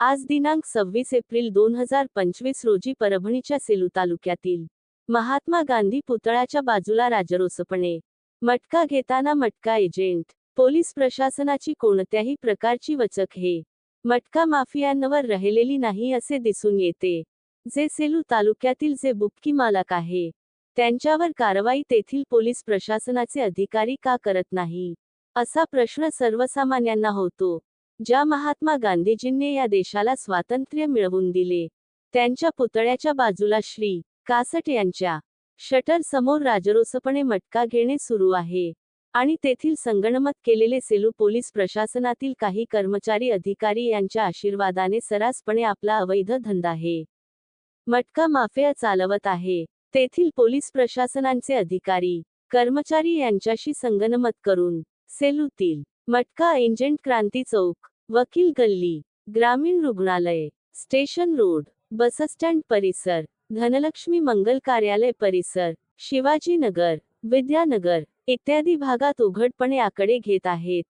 आज दिनांक सव्वीस एप्रिल दोन हजार पंचवीस रोजी परभणीच्या सेलू तालुक्यातील महात्मा गांधी पुतळ्याच्या बाजूला राजरोसपणे. मटका घेताना मटका एजंट पोलीस प्रशासनाची कोणत्याही प्रकारची वचक हे मटका माफियांवर राहिलेली नाही असे दिसून येते. जे सेलू तालुक्यातील जे बुक्की मालक आहे त्यांच्यावर कारवाई तेथील पोलीस प्रशासनाचे अधिकारी का करत नाही? असा प्रश्न सर्वसामान्यांना होतो. ज्या महात्मा गांधीजींनी या देशाला स्वातंत्र्य मिळवून दिले त्यांच्या पुतळ्याच्या बाजूला श्री. कासट यांच्या शटर समोर राजरोसपणे मटका घेणे सुरू आहे आणि तेथील संगणमत केलेले सेलू पोलीस प्रशासनातील काही कर्मचारी अधिकारी यांच्या आशीर्वादाने सरासपणे आपला अवैध धंदा आहे. मटका माफिया चालवत आहे. तेथील पोलीस प्रशासनांचे अधिकारी कर्मचारी यांच्याशी संगनमत करून सेलूतील मटका एजंट क्रांती चौक वकील गल्ली ग्रामीण रुग्णालय स्टेशन रोड बसस्टँड परिसर धनलक्ष्मी मंगल कार्यालय परिसर शिवाजीनगर विद्यानगर इत्यादी भागात उघडपणे आकडे घेत आहेत.